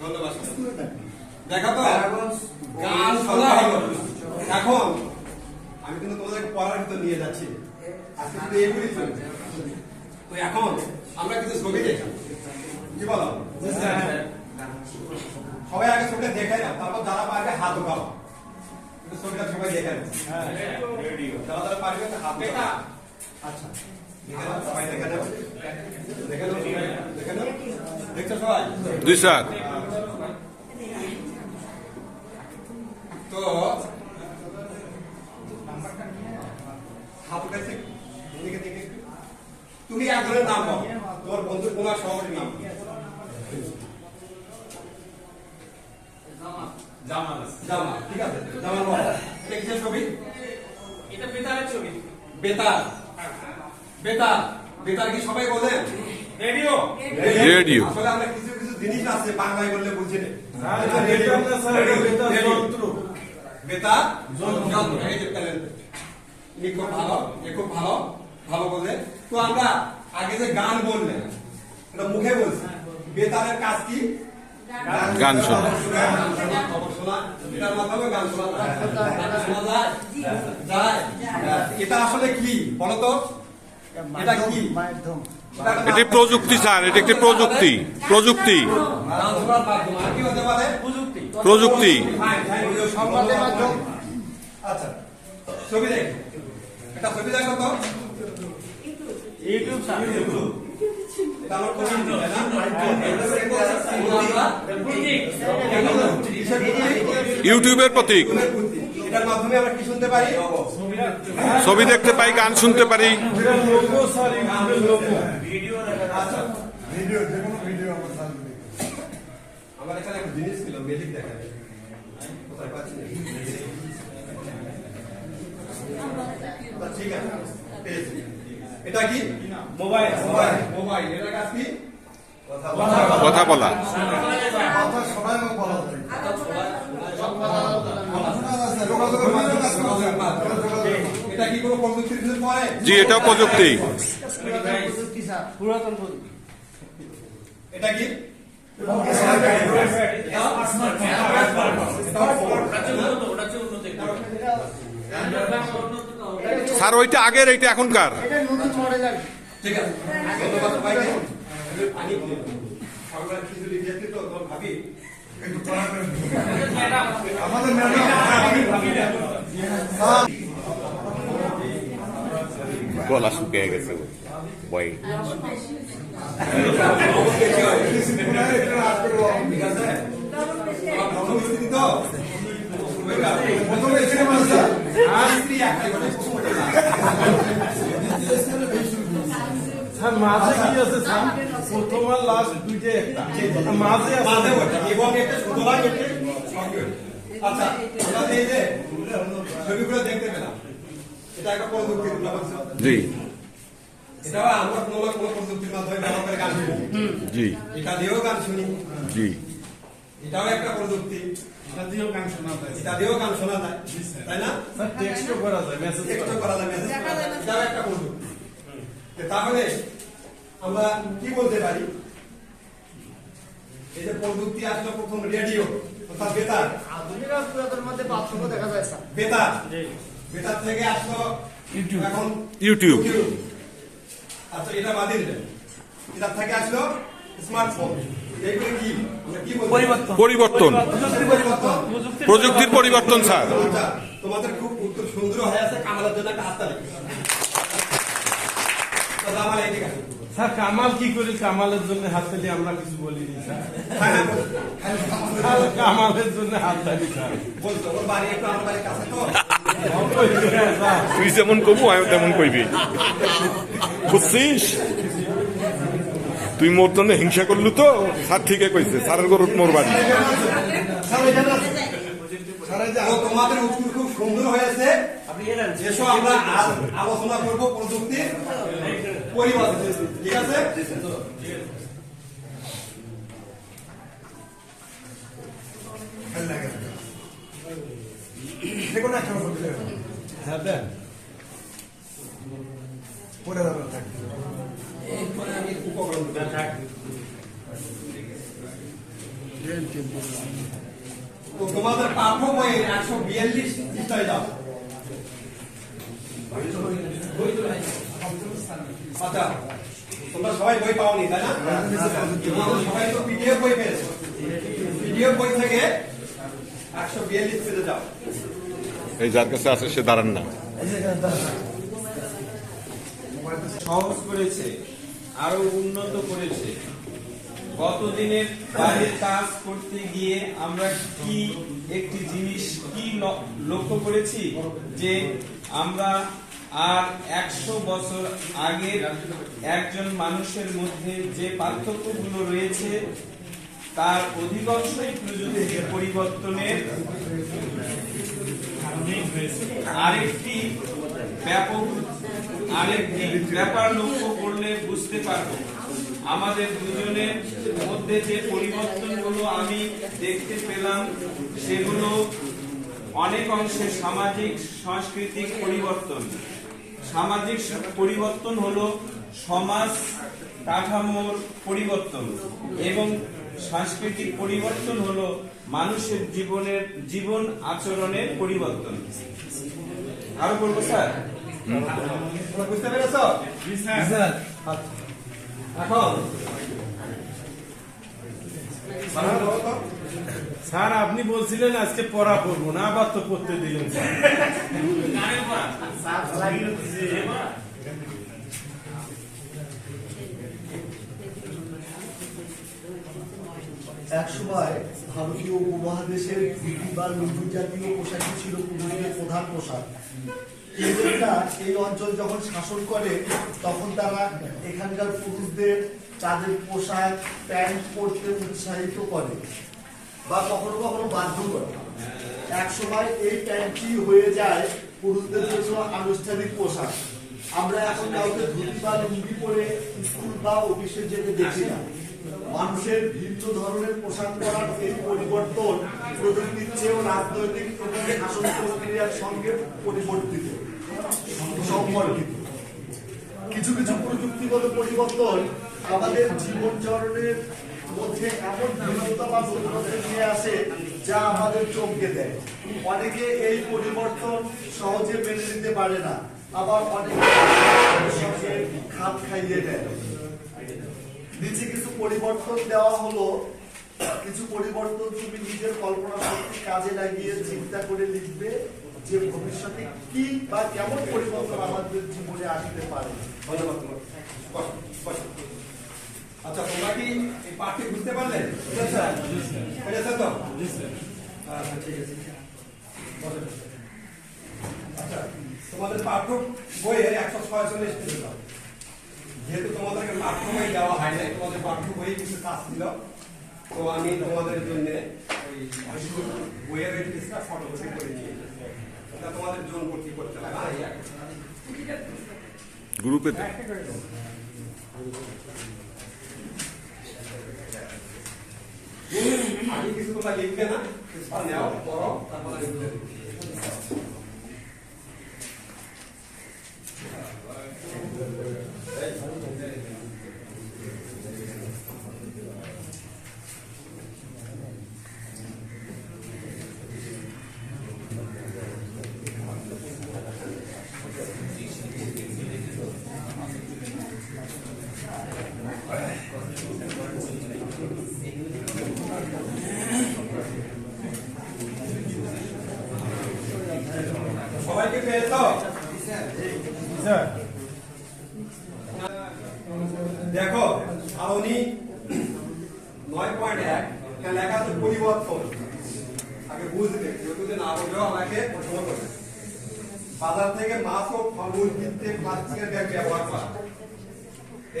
ধন্যবাদ। দেখা তো গান শোনা হলো এখন আমি কিন্তু তোমাদেরকে পড়ার ভিতর নিয়ে যাচ্ছি আজকে শুধু এইগুলি চলছে তো এখন আমরা কিছু ছবি দেখি কি বলো সবাই আগে ছবিটা দেখে নাও তারপর যারা পারবে হাত উঠাও কিন্তু ছবিটা সবাই দেখে নাও যারা যারা পারবে তো হাত উঠাও আচ্ছা দেখে নাও, সবাই দেখে নাও দেখে নাও দেখে নাও সবাই জি তো। তুমি একজনের নাম। বলো তোমার বন্ধু কুমার সহজ নাম। জামাল জামা ঠিক আছে। জামা বলো। এটা কিসের ছবি? এটা বেতারের ছবি। বেতার। বেতার। বেতার কি সবাই বলেন রেডিও। রেডিও। আসলে আমরা কিছু কিছু জিনিস আছে বাংলায় বললে বুঝি না এটা বেতার যন্ত্র। বেতার যন্ত্র। এই যে খুব ভালো এ খুব ভালো ভালো বলে। তো আমরা আগে যে গান বললেন এটা মুখে বলছি। বেতারের কাজ কি? গান শোনা। মাধ্যমে এটা আসলে কি বলতো এটা কি? একটা এটি প্রযুক্তি, স্যার, এটি একটি প্রযুক্তি প্রযুক্তি। প্রযুক্তি? ইউটিউবের প্রতীক। ছবি দেখতে পাই, গান শুনতে পারি এটা লোগো স্যার ইউটিউবের লোগো আচ্ছা ভিডিও যে কোনো ভিডিও আমার সামনে দেখি। আমার এখানে একটা জিনিস ছিল মেজিক দেখা যায় কোথায় পাচ্ছি না। তা ঠিক আছে এটা কি? Mobile mobile mobile. এটা কাজ কি? কথা বলা। কথা এবং। এটা কি কোনো প্রযুক্তির ভিতরে পড়ে জি এটাও প্রযুক্তি। পুরাতন প্রযুক্তি এটা কি স্যার ওইটা আগের এইটা এখনকার। আমাদের গলা শুকিয়ে গেছে বই প্রথমে স্যার মাঝে কি আছে প্রথম আর লাস্ট দুইটাই একটা। মাঝে মাঝে এবং একটা সুতরাং একটা সঙ্গে। ওটা। আচ্ছা এই যে ছবিগুলো দেখতে পেলাম এটা একটা প্রযুক্তি জি। এটাও আমরা কোনো না কোনো প্রযুক্তির মাধ্যমে ব্যবহার করে গান শুনি। জি। এটা দিয়েও গান শুনি। জি। এটাও একটা প্রযুক্তি। সাথীয় গান শোনা যায়। এটা গান শোনা যায়। তাই না? স্যার টেক্সটও করা যায় মেসেজ টেক্সট করা যায় মেসেজ করা যায়। এটাও একটা তো তাহলে আমরা কি বলতে পারি? এই যে প্রযুক্তি আসলো প্রথম রেডিও অর্থাৎ বেতার। আধুনিক আর পুরাতন মধ্যে পার্থক্য দেখা যায় স্যার। বেতার। বেতার থেকে আসলো ইউটিউব। এখন ইউটিউব। আচ্ছা এটা বাদে দিলেন। এটার থেকে আসলো স্মার্টফোন বলব? পরিবর্তন। পরিবর্তন। প্রযুক্তির পরিবর্তন। স্যার। আচ্ছা, তোমাদের খুব উত্তর সুন্দর হয়ে আছে কামালের জন্য একটা হাততালি। স্যার কামাল কি করি? কামালের জন্য হাত তালি আমরা কিছু বলিনি স্যার। হ্যাঁ, হ্যাঁ, কামালের জন্য হাত তালি স্যার। বলছো বাড়ি একটু আমার বাড়ির কাছে তো। স্যার, তুই যেমন কবু আমি তেমন কইবি। বুঝছিস? তুই মোর জন্য হিংসা করলু তো? স্যার ঠিকই কইছে স্যারের গরুত মোর বাড়ি। তোমাদের উত্তর খুব সুন্দর হয়েছে এসো আমরা আলোচনা করব পরিবর্তন ঠিক আছে। হ্যাঁ পরে তো তোমাদের পাঠ্য বইয়ের একশো বিয়াল্লিশ পৃষ্ঠায় যাও আচ্ছা তোমরা সবাই বই পাওনি, তাই না? সবাই তো পিডিএফ বই পেয়েছ। পিডিএফ বই থেকে একশো বিয়াল্লিশ পেজে যাও এই যার কাছে আছে, সে দাঁড়ান না। সহজ করেছে, আরও উন্নত করেছে। গতদিনের কাজের কাজ করতে গিয়ে আমরা কি একটি জিনিস কি লক্ষ্য করেছি যে আমরা আর একশো বছর আগের একজন মানুষের মধ্যে যে পার্থক্যগুলো রয়েছে, তার অধিকাংশই প্রযুক্তির পরিবর্তনের আরেকটি ব্যাপক আরেকটি ব্যাপার লক্ষ্য করলে বুঝতে পারব। আমাদের দুজনের মধ্যে যে পরিবর্তনগুলো আমি দেখতে পেলাম, সেগুলো অনেক অংশে সামাজিক, সাংস্কৃতিক পরিবর্তন। সামাজিক পরিবর্তন হলো সমাজ কাঠামোর পরিবর্তন এবং সাংস্কৃতিক পরিবর্তন হলো মানুষের জীবনের, জীবন আচরণের পরিবর্তন। আরও বলব, স্যার? বুঝতে পেরেছ? এখন। স্যার আপনি বলছিলেন আজকে পড়া করব না আবার তো পড়তে দিলেন। একসময় ভারতীয় উপমহাদেশের বা লুঙ্গি জাতীয় পোশাকই ছিল পুরুষদের প্রধান পোশাক। ইংরেজরা এই অঞ্চল যখন শাসন করে, তখন তারা এখানকার পুরুষদের তাদের পোশাক, প্যান্ট পরতে উৎসাহিত করে বা কখনো কখনো বাধ্য করে। এক সময় এই প্যান্টটি হয়ে যায় পুরুষদের জন্য আনুষ্ঠানিক পোশাক। আমরা এখন কাউকে ধুতি বা লুঙ্গি পরে স্কুল বা অফিসে যেতে দেখি না। মানুষের ভিন্ন ধরনের পোশাক পরার এই পরিবর্তন প্রযুক্তির চেয়েও রাজনৈতিক শাসন প্রক্রিয়ার সঙ্গে পরিবর্তিত। সম্পর্কিত কিছু কিছু প্রযুক্তিগত পরিবর্তন আমাদের জীবনচরণের মধ্যে এমন ভিন্নতা বা পরিবর্তন নিয়ে আসে যা আমাদের চমকে দেয়। অনেকে এই পরিবর্তন সহজে মেনে নিতে পারে না, আবার অনেকে সঙ্গে খাপ খাইয়ে দেয়। নিচে কিছু পরিবর্তন দেওয়া হলো। কিছু পরিবর্তন তুমি নিজের কল্পনা শক্তি কাজে লাগিয়ে চিন্তা করে লিখবে। যে ভবিষ্যতে কি বা কেমন পরিবর্তন আমাদের জীবনে আসতে পারে। ধন্যবাদ। আচ্ছা তোমরা কি এই পাঠটি বুঝতে পারলে? তো? আচ্ছা ঠিক আছে। আচ্ছা তোমাদের পাঠ্য বইয়ের একশো ছয়চল্লিশ পেজে দাও যেহেতু তোমাদেরকে পাঠ্য বই দেওয়া হয় না তোমাদের পাঠ্য বই কিছু কাজ ছিল। তো আমি তোমাদের জন্য ওই বইয়ের ওই ফটো করে নিয়ে ওটা তোমাদের জোন করতে এই একটা। গ্রুপে আগে কিছু কথা লিখবে না তারপরে লিখবে সবাইকে পেয়েছ স্যার দেখো সারণী নয় পয়েন্ট এক এখানে লেখা আছে পরিবর্তন আগে বুঝবে কেউ যদি না বুঝেও আমাকে প্রশ্ন করবে বাজার থেকে মাছ ও ফলমূল কিনতে প্লাস্টিকের ব্যাগ ব্যবহার করা।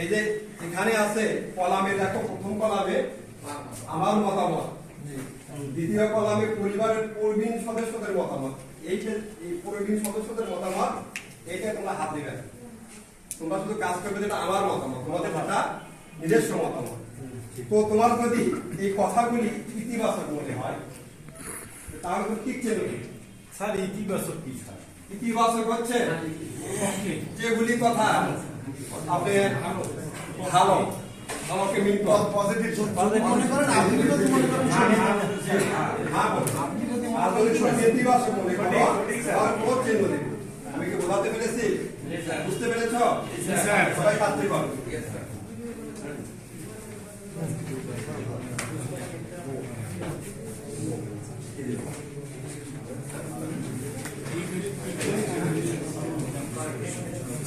এই যে এখানে আছে কলামে, দেখো প্রথম কলামে আমার মতামত। দ্বিতীয় কলামে পরিবারের প্রবীণ সদস্যদের মতামত। এই প্রবীণ সদস্যদের মতামত, এইটা তোমরা হাত দিবে। তোমরা শুধু কাজ করবে যেটা আমার মতামত, তোমাদের ভাষা নিজস্ব মতামত। তো তোমার যদি এই কথাগুলি ইতিবাচক মনে হয়। তাহলে তো ঠিক ছিল স্যার ইতিবাচক কি স্যার ইতিবাচক হচ্ছে? যেগুলি কথা আপনার ভালো আমাকে মিন পজিটিভ মনে করেন আপনি যদি মনে করেন হ্যাঁ বল। যদি সত্যি নেতিবাচক মনে করো, আর কোন আমি কি বোঝাতে পেরেছি? বুঝতে পেরেছ? সবাই কাজটি করো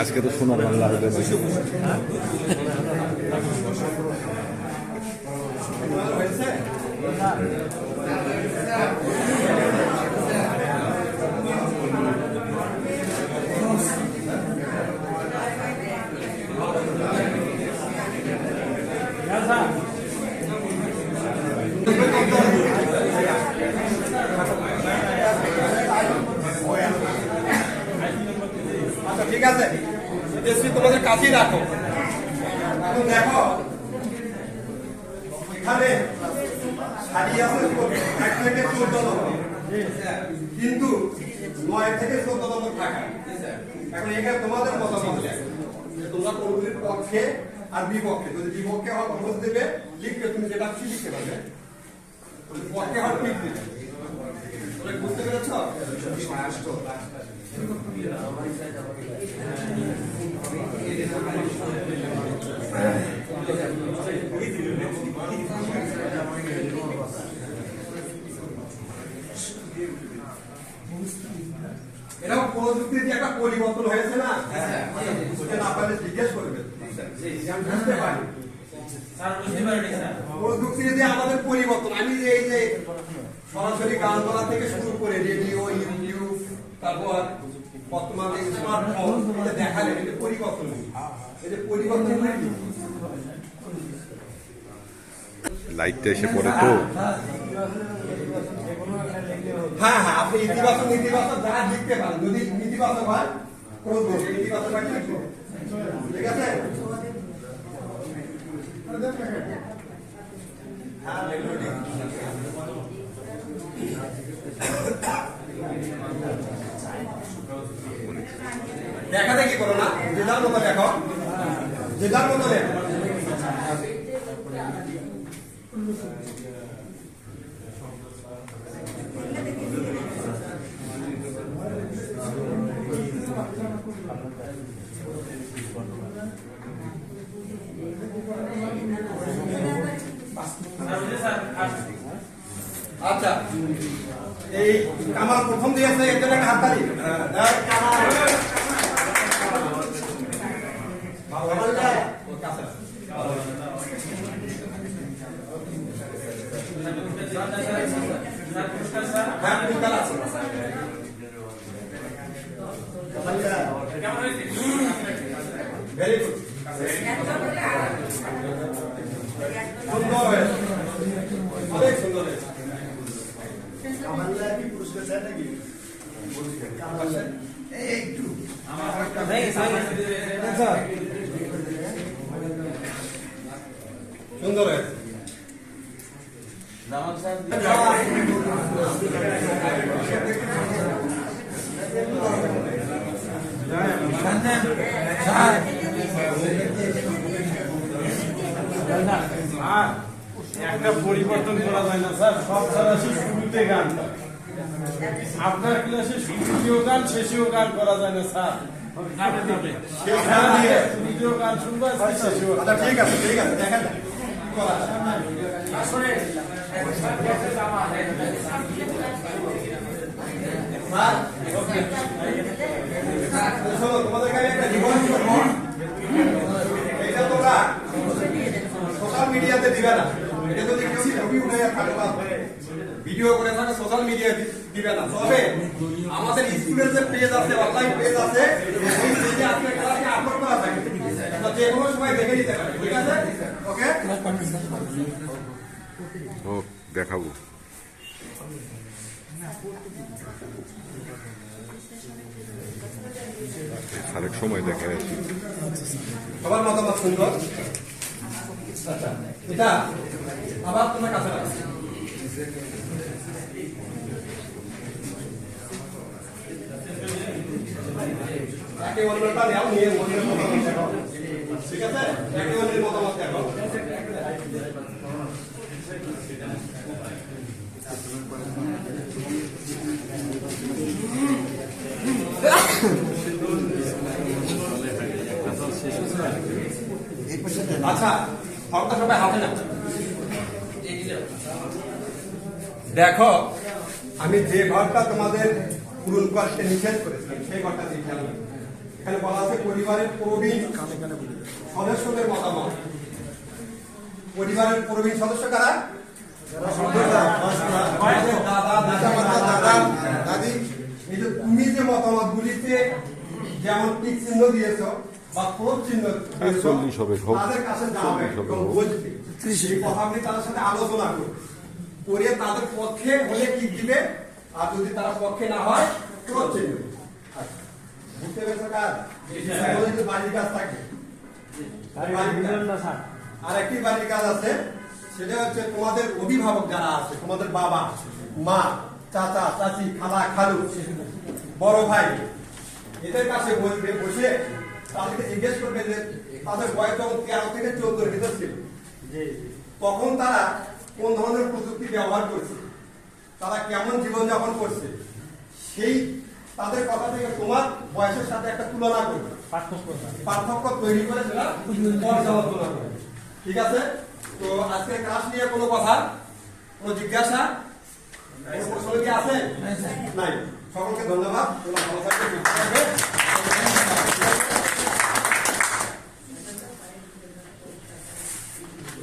আজকে তো সোনার বাংলা হবে। হয়েছে আচ্ছা ঠিক আছে এসপি তোমাদের রাখো? দেখো কিন্তু নয় থেকে চোদ্দ নম্বর থাকা এখন এখানে তোমাদের মতামত। তোমরা কোনগুলির পক্ষে আর বিপক্ষে। যদি বিপক্ষে হওয়ার খোঁজ দেবে, লিখবে, তুমি যেটা কি লিখতে পারবে। পক্ষে হওয়ার ঠিক দেবে বুঝতে পেরেছ? এরকম প্রযুক্তির যে একটা পরিবর্তন হয়েছে না? বুঝতে না পারলে জিজ্ঞেস করবে। আমি বুঝতে পারি। আমাদের পরিবর্তন, আমি এই যে সরাসরি গান থেকে শুরু করে রেডিও, ইউটিউব, তারপর বর্তমানে স্মার্টফোন দেখালেন এই যে পরিবর্তন যে পরিবর্তন লাইটটা এসে পড়ে তো। হ্যাঁ হ্যাঁ আপনি ইতিবাচক নেতিবাচক যা লিখতে পারেন যদি ইতিবাচক হয় দোষ ইতিবাচক হয় ঠিক আছে? দেখা দেখি করো না। যে মতো দেখো। যে মতো দেখো আচ্ছা এই কামাল প্রথম দিয়েছে একজন একটা হাততালি দেখ, কামাল। কামাল দেখ। ওর কাছে আছে। হ্যাঁ, পুরস্কার আছে। Very good. সুন্দর হয়েছে। অনেক সুন্দর হয়েছে কামাল্লা কি পুরস্কার চায় নাকি কামাল্লা একটু সুন্দর হয়েছে একটা পরিবর্তন করা যায় না স্যার। সব স্যার আছে শুরুতে গান। আপনার ক্লাসে শুরুতেও গান শেষেও গান করা যায় না স্যার। আচ্ছা ঠিক আছে ঠিক আছে দেখেন কি করা যায়। স্যার মিডিয়া দিবে না তবে আমাদের স্কুলের যে পেজ আছে অনলাইন পেজ আছে সেই পেজে আজকে ক্লাসে আপলোড করা থাকে তো যে কোনো সময় দেখে নিতে পারে ঠিক আছে ওকে দেখাবো। আরেক সময় দেখা যাচ্ছে। সবার মতামত সুন্দর আচ্ছা আবার তোমার কাছে মতামত ঠিক আছে? মতামত দেখো। আচ্ছা দেখো আমি যে ঘরটা তোমাদের পূরণ করতে নিষেধ করেছিলাম সেই ঘরটা দেখে আনলাম। এখানে বলা আছে পরিবারের প্রবীণ সদস্যদের মতামত পরিবারের প্রবীণ সদস্য কারা তুমি যে মতামত গুলিতে যেমন টিক চিহ্ন দিয়েছ বা চল্লিশ হবে, তাদের কাছে যাবে হোক। বুঝবে। এই কথাগুলি তাদের সাথে আলোচনা করবে করে তাদের পক্ষে হলে কি দিবে? আর যদি তারা পক্ষে না হয় ক্রোধ চিহ্ন দিবে। আচ্ছা। বুঝতে পেরেছ কাজ? বাড়ির কাজ থাকে। আর একটি বাড়ির কাজ আছে সেটা হচ্ছে তোমাদের অভিভাবক যারা আছে তোমাদের বাবা মা চাচা চাচি খালা খালু বড় ভাই এদের কাছে বসবে বসে তাদেরকে জিজ্ঞেস করবে যে তাদের বয়স যখন তেরো থেকে চোদ্দ ভিতর ছিল। তখন তারা কোন ধরনের প্রযুক্তি ব্যবহার করছে? তারা কেমন জীবনযাপন করছে? সেই তাদের কথা থেকে তোমার বয়সের সাথে একটা তুলনা করবে। পার্থক্য তৈরি করে সেটা পর্যালোচনা করে ঠিক আছে? তো আজকে ক্লাস নিয়ে কোনো কথা? কোনো জিজ্ঞাসা? কোনো প্রশ্ন কি আছে? নাই সকলকে ধন্যবাদ। ভালো থাকবে